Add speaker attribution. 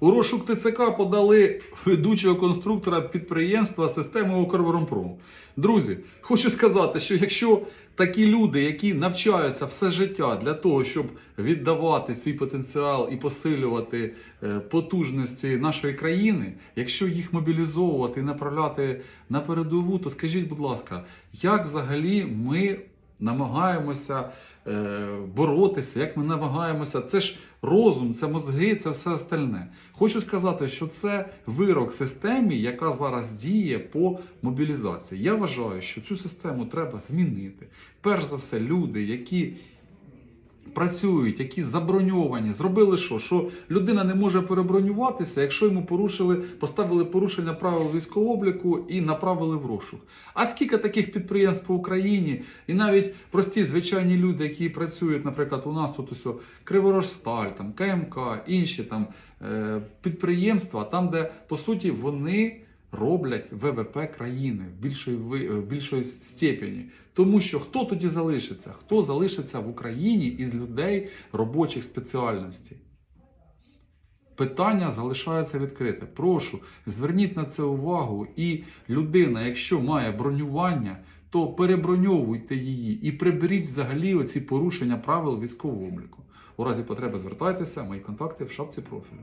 Speaker 1: У розшук ТЦК подали ведучого конструктора підприємства системи «Укроборонпром». Друзі, хочу сказати, що якщо такі люди, які навчаються все життя для того, щоб віддавати свій потенціал і посилювати е, потужності нашої країни, якщо їх мобілізовувати і направляти на передову, то скажіть, будь ласка, як взагалі ми намагаємося боротися, як ми намагаємося. Це ж розум, це мозги, це все остальне. Хочу сказати, що це вирок системі, яка зараз діє по мобілізації. Я вважаю, що цю систему треба змінити. Перш за все, люди, які працюють, які заброньовані, зробили що? Що людина не може перебронюватися, якщо йому порушили, поставили порушення правил військового обліку і направили в розшук. А скільки таких підприємств по Україні, і навіть прості звичайні люди, які працюють, наприклад, у нас тут ось Криворожсталь, там КМК, інші там е, підприємства, там, де по суті вони. Роблять ВВП країни в більшої в більшої степені, тому що хто тоді залишиться? Хто залишиться в Україні із людей робочих спеціальностей? Питання залишається відкрите. Прошу, зверніть на це увагу. І людина, якщо має бронювання, то переброньовуйте її і приберіть взагалі оці порушення правил військового обліку. У разі потреби звертайтеся, мої контакти в шапці профілю.